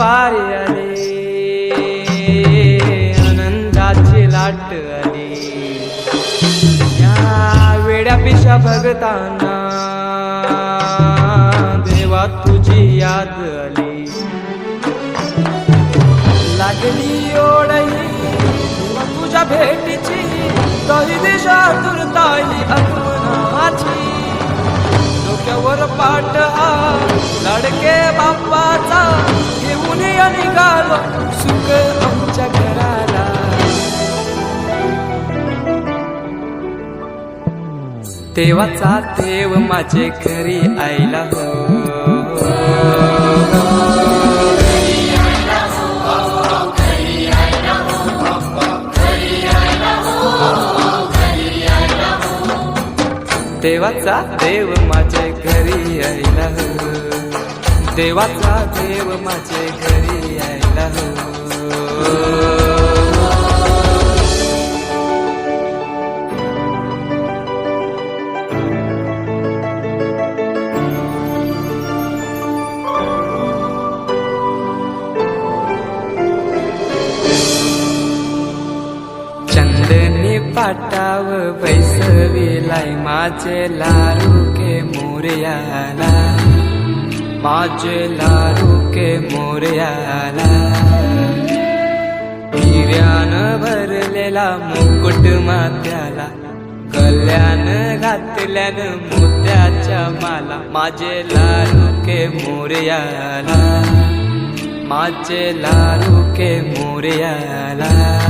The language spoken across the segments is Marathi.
वारी आली आनंदाची लाट आली. या वेड्यापिशा भगताना देवा तुझी याद आली. लागली ओढही तुझ्या भेटीची काही दिशा तुरताली आगमनाची डोक्यावर पाठ लडके लाडके बाप्पाचा घेऊन निघालो सुख आमच्या घराला. देवाचा देव माझे घरी आईला हो. देवाचा देव माझे घरी यायला हो. देवाचा देव माझे घरी यायला हो चंदनी पाटाव बैसविलाय माझे लारू के मोर्याला. माझे लारू मोर्याला. हिऱ्यान भरलेला मुकुट मात्याला कल्याण घातल्यान मोत्याच्या माला. माझे लारुके मोर्याला. माझे लारुके मोर्याला.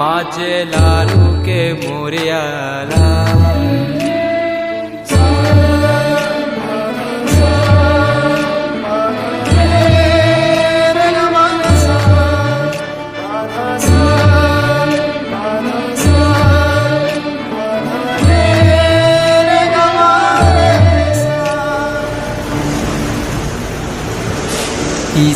माझे लालू के मोर्याला